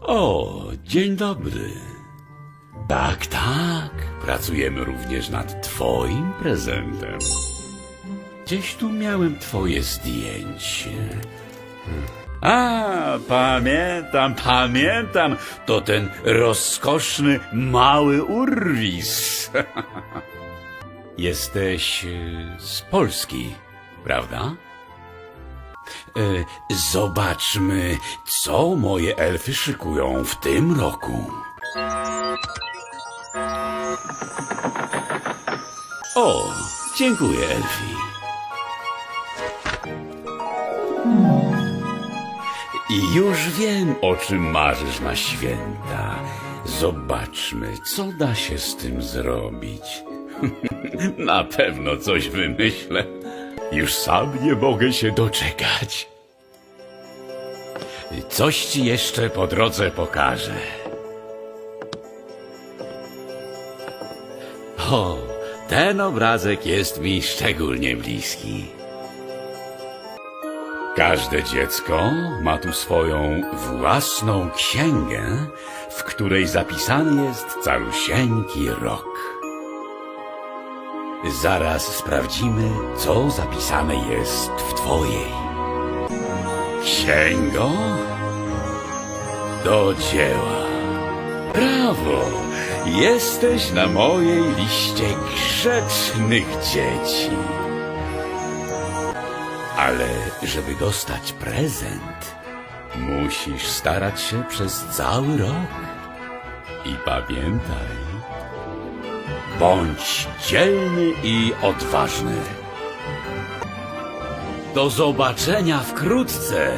O, dzień dobry. Tak, tak. Pracujemy również nad twoim prezentem. Gdzieś tu miałem twoje zdjęcie. A, pamiętam, pamiętam. To ten rozkoszny mały urwis. Jesteś e, z Polski, prawda? E, zobaczmy, co moje elfy szykują w tym roku. O, dziękuję, Elfi. I już wiem, o czym marzysz na święta. Zobaczmy, co da się z tym zrobić. na pewno coś wymyślę. Już sam nie mogę się doczekać. Coś ci jeszcze po drodze pokażę. O, ten obrazek jest mi szczególnie bliski. Każde dziecko ma tu swoją własną księgę, w której zapisany jest calusieńki rok. Zaraz sprawdzimy, co zapisane jest w twojej. Księgo? Do dzieła. Brawo! Jesteś na mojej liście grzecznych dzieci. Ale żeby dostać prezent, musisz starać się przez cały rok. I pamiętaj, bądź dzielny i odważny. Do zobaczenia wkrótce.